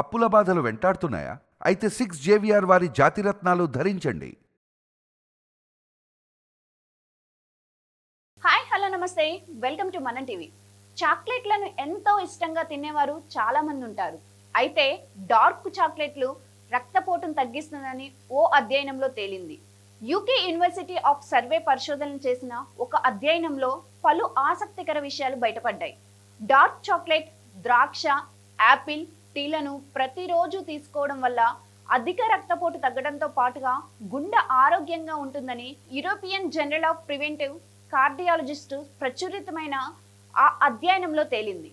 అప్పుల బాధలు వెంటాడుతున్నాయా? అయితే సిక్స్ జేవిఆర్ వారి జాతిరత్నాలు ధరించండి. హాయ్ హలో నమస్తే. వెల్కమ్ టు మనం టీవీ చాక్లెట్లను ఎంతో ఇష్టంగా తినేవారు చాలా మంది ఉంటారు. అయితే డార్క్ చాక్లెట్లు రక్తపోటును తగ్గిస్తుందని ఓ అధ్యయనంలో తేలింది. యూకే యూనివర్సిటీ ఆఫ్ సర్వే పరిశోధనలు చేసిన ఒక అధ్యయనంలో పలు ఆసక్తికర విషయాలు బయటపడ్డాయి. డార్క్ చాక్లెట్ ద్రాక్ష యాపిల్ టీలను ప్రతిరోజు తీసుకోవడం వల్ల అధిక రక్తపోటు తగ్గడంతో పాటుగా గుండె ఆరోగ్యంగా ఉంటుందని European journal of preventive cardiologist ప్రచురితమైన ఆ అధ్యయనంలో తేలింది.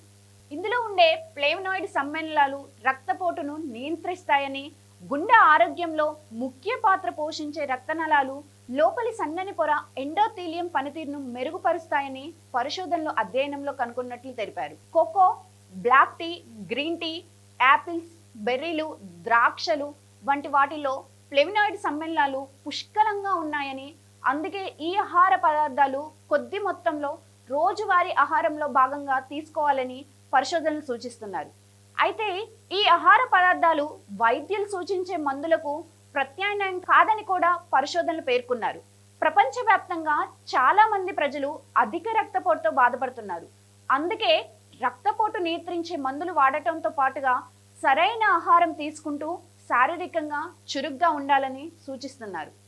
ఇందులో ఉండే ప్లేవనాయిడ్ సమ్మేళనాలు రక్తపోటును నియంత్రిస్తాయని గుండె ఆరోగ్యంలో ముఖ్య పాత్ర పోషించే రక్తనాళాలు లోపలి సన్నని పొర ఎండోథీలియం పనితీరును మెరుగుపరుస్తాయని పరిశోధనలో అధ్యయనంలో కనుగొన్నట్లు తెలిపారు. Cocoa black tea green tea apples బెర్రీలు ద్రాక్షలు వంటి వాటిలో ఫ్లెవినాయిడ్ సమ్మేళనాలు పుష్కలంగా ఉన్నాయని అందుకే ఈ ఆహార పదార్థాలు కొద్ది మొత్తంలో రోజువారీ ఆహారంలో భాగంగా తీసుకోవాలని పరిశోధనలు సూచిస్తున్నారు. అయితే ఈ ఆహార పదార్థాలు వైద్యులు సూచించే మందులకు ప్రత్యామ్నాయం కాదని కూడా పరిశోధనలు పేర్కొన్నారు. ప్రపంచవ్యాప్తంగా చాలా మంది ప్రజలు అధిక రక్తపోటుతో బాధపడుతున్నారు. అందుకే రక్తపోటు నియంత్రించే మందులు వాడటంతో పాటుగా సరైన ఆహారం తీసుకుంటూ శారీరకంగా చురుగ్గా ఉండాలని సూచిస్తున్నారు.